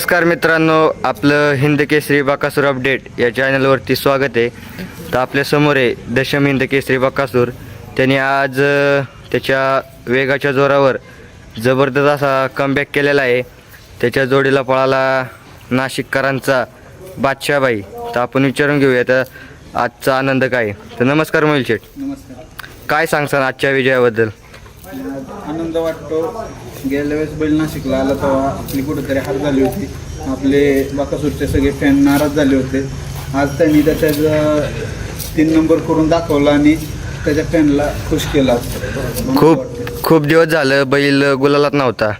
नमस्कार मित्रांनो आपलं हिंद केसरी बाकासूर अपडेट या चॅनलवरती स्वागत आहे. तर आपल्यासमोर आहे दशम हिंद केसरी बाकासूर. त्यांनी आज त्याच्या वेगाच्या जोरावर जबरदस्त असा कमबॅक केलेला आहे. त्याच्या जोडीला पळाला नाशिककरांचा बादशाहबाई. तर आपण विचारून घेऊया तर आजचा आनंद काय. तर नमस्कार मोहिल शेठ नमस्कार. काय सांगसान आजच्या विजयाबद्दल? आनंद वाटतो. गेल्या वेळेस बैल नाशिकला आला तेव्हा आपली कुठेतरी हार झाली होती. आपले बाकासूरचे सगळे फॅन नाराज झाले होते. आज त्यांनी त्याच्यात तीन नंबर करून दाखवला आणि त्याच्या फॅनला खुश केला. खूप. खूप दिवस झालं बैल गुलालात नव्हता.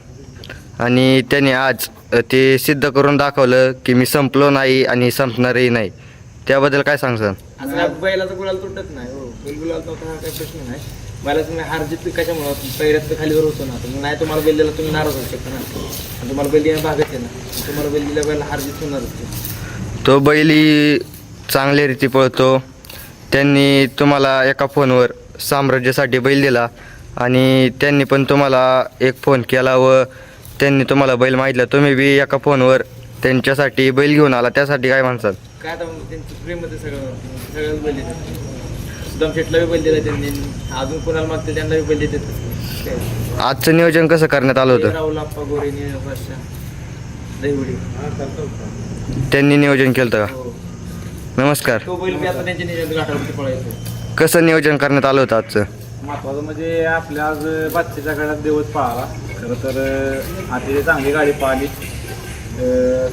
आणि त्याने आज ते सिद्ध करून दाखवलं की मी संपलो नाही आणि संपणारही नाही. त्याबद्दल काय सांगसान? बैलाचा गुलाल तुटत नाही हो. गुलाल हा काही प्रश्न नाही. बैला तुम्ही हार जीत कशामुळं? पहिल्यात तर खालीवर होतो ना. तर नाही तुम्हाला बैल दिला तुम्ही नाराज होऊ शकता ना. तुम्हाला बैल देणं भागत आहे ना. तुम्हाला बैल दिल्या बैला हार जीत होणारच ते. बैली चांगल्या रीती पळतो. त्यांनी तुम्हाला एका फोनवर साम्राज्यासाठी बैल दिला. आणि त्यांनी पण तुम्हाला एक फोन केला व त्यांनी तुम्हाला बैल मागितला. तुम्ही बी एका फोनवर त्यांच्यासाठी बैल घेऊन आला. त्यासाठी काय म्हणसाल? काय आता त्यांचं प्रेममध्ये सगळं. सगळंच बैल देतात सुदाम शेटला बी बैल दिला त्यांनी. अजून कोणाला मागतील त्यांना बी बैल देतात? आजचं नियोजन कसं करण्यात आलं होतं? राहुल आप्पा गोरे दहिवडी त्यांनी नियोजन केलं होतं हो. का नमस्कार. तो बैल बी आता त्यांच्या नियोजन गाठावरती पळायचो. कसं नियोजन करण्यात आलं होतं आजचं? महत्वाचं म्हणजे आपल्या आज बादशीच्या गळ्यात देवच पळाला. खरं तर अतिशय चांगली गाडी पळाली.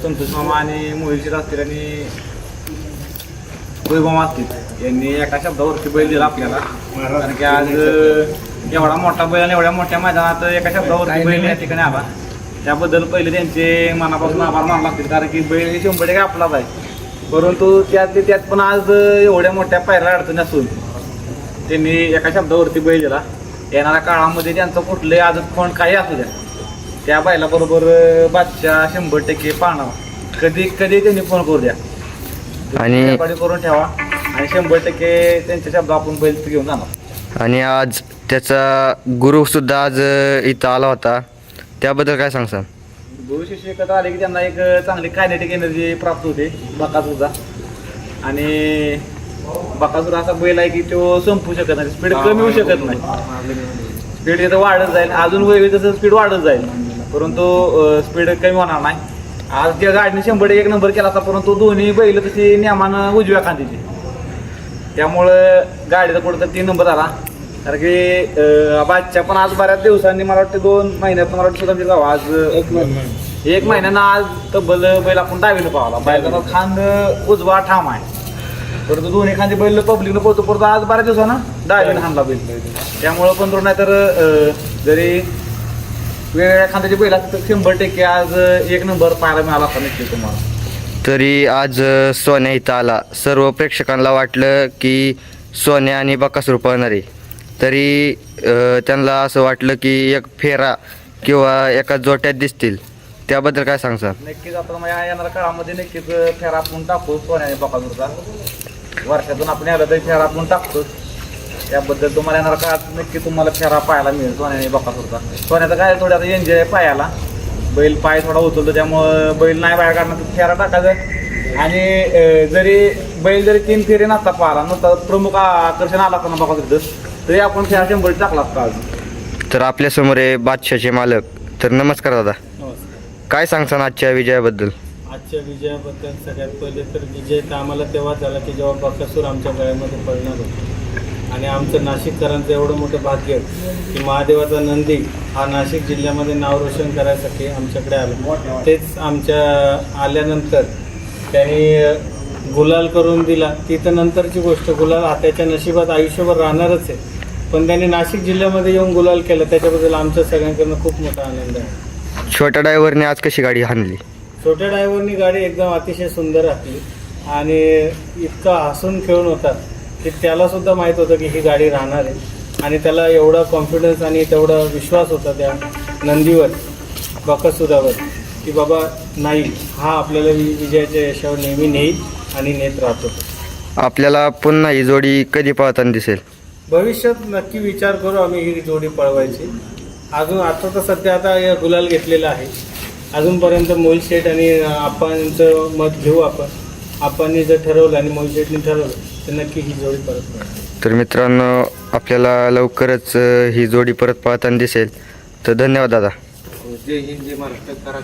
संतोष मामा आणि मोहिलशीर असतील आणि वैभव असतील यांनी एका शब्दावरती बैल दिला आपल्याला. कारण की आज एवढा मोठा बैल आणि एवढ्या मोठ्या मैदानात एका शब्दावरती बैल या ठिकाणी आला. त्याबद्दल पहिले त्यांचे मनापासून आभार मानला लागतील कारण की बैल हे शंभर टक्के आपलाच आहे. परंतु त्यात त्यात पण आज एवढ्या मोठ्या पायऱ्या अडचणी असून त्यांनी एका शब्दावरती बैल दिला. येणाऱ्या काळामध्ये त्यांचं कुठलंही आदत कोण काही असू द्या त्या बैलाबरोबर अं, बादशाह शंभर टक्के पाहणार. कधी कधी त्यांनी फोन करू द्या. आणि करून ठेवा. आणि शंभर टक्के त्यांच्या शब्द आपण बैल घेऊन जाणार. आणि आज त्याचा गुरु सुद्धा आज इथं आला होता. त्याबद्दल काय सांगसान गुरु शिष्य एकत्र आले की त्यांना एक चांगली कायनेटिक एनर्जी प्राप्त होते बकासूरचा. आणि बकासूर असा बैल आहे की तो संपू शकत नाही स्पीड कमी होऊ शकत नाही. स्पीड तिथं वाढत जाईल. अजून वेगळी तसं स्पीड वाढत जाईल. परंतु स्पीड कमी होणार नाही. आज ज्या गाडीने शंभर एक नंबर केला होता परंतु दोन्ही बैल तशी नियमानं उजव्या खांदीची. त्यामुळं गाडीचा कुठं तीन नंबर आला कारण की अं, बादच्या पण आज बऱ्याच दिवसांनी मला वाटतं दोन महिन्यात मला वाटतं सुद्धा जावं आज एक एक महिन्यानं आज तब्बल बैल आपण डावीनं पावला बैलाचा खांद उजवा ठाम आहे. परंतु दोन्ही खांदे बैल पब्लिकनं पोहोचतो. परंतु आज बऱ्याच दिवसानं डावीनं हाणला बैल. त्यामुळं पण तो नाही तर जरी वेगवेगळ्या खांद्याचे बैल असतात तर शंभर टक्के आज एक नंबर पाहायला मिळाला असता नक्की तुम्हाला. तरी आज अ, सोन्या इथं आला. सर्व प्रेक्षकांना वाटलं की सोन्या आणि बकासूर पळणार आहे. तरी अ, त्यांना असं वाटलं की एक फेरा किंवा एका जोट्यात दिसतील. त्याबद्दल काय सांगसान नक्कीच आता मग या येणाऱ्या काळामध्ये नक्कीच फेरा आपण टाकतो सोन्याने बकासूरचा. वर्षातून आपण याला तरी फेरा आपण टाकतो त्याबद्दल तुम्हाला येणाऱ्या काळात नक्की तुम्हाला फेरा पाहायला मिळेल सोन्याने बकासूरचा सोन्याचा काय थोडा आता एन्जॉय पायाला. बैल पाय थोडा उचलतो त्यामुळं बैल नाही बाहेर काढणार तर फेरा टाकायचं. आणि जरी बैल जरी तीन फेरी नसता पाहिला नसता प्रमुख आकर्षण आला ना बकासूरचं तरी आपण फेरा शंभर टाकला असता अजून तर आपल्यासमोर आहे बादशाचे मालक. तर नमस्कार दादा. नमस्कार. काय सांगसान आजच्या विजयाबद्दल? आजच्या विजयाबद्दल सगळ्यात पहिले तर विजय तर आम्हाला तेव्हा झाला की जेव्हा बकासूर आमच्या गळ्यामध्ये पडणार होता. आणि आमचं नाशिककरांचं एवढं मोठं भाग्य की महादेवाचा नंदी हा नाशिक जिल्ह्यामध्ये नाव रोशन करायसाठी आमच्याकडे आला. तेच आमच्या आल्यानंतर त्यांनी गुलाल करून दिला. ती तर नंतरची गोष्ट गुलाल हा त्याच्या नशिबात आयुष्यभर राहणारच आहे. पण त्यांनी नाशिक जिल्ह्यामध्ये येऊन गुलाल केलं. त्याच्याबद्दल आमच्या सगळ्यांकडनं खूप मोठा आनंद आहे. छोट्या ड्रायव्हरने आज कशी गाडी हाणली? छोट्या ड्रायव्हरनी गाडी एकदम अतिशय सुंदर राखली आणि इतका हसून खेळून होता. की त्याला सुद्धा माहीत होतं की ही गाडी राहणार आहे. आणि त्याला एवढा कॉन्फिडन्स आणि तेवढा विश्वास होता त्या नंदीवर बकासुरावर की बाबा नाही हा आपल्याला विजयाच्या यशावर नेहमी नेईल आणि नेत राहतो. आपल्याला पुन्हा ही जोडी कधी पळताना दिसेल? भविष्यात नक्की विचार करू आम्ही ही जोडी पळवायची. अजून आता तर सध्या आता हे गुलाल घेतलेला आहे. अजूनपर्यंत मोहित शेठ आणि आप्पांचं मत घेऊ आपण. आप्पांनी जर ठरवलं आणि मोहित शेठनी ठरवलं तर नक्की ही जोडी परत मिळेल तर मित्रांनो आपल्याला लवकरच अ, ही जोडी परत पाहताना दिसेल. तर धन्यवाद दादा. जय हिंद जय महाराष्ट्र. करा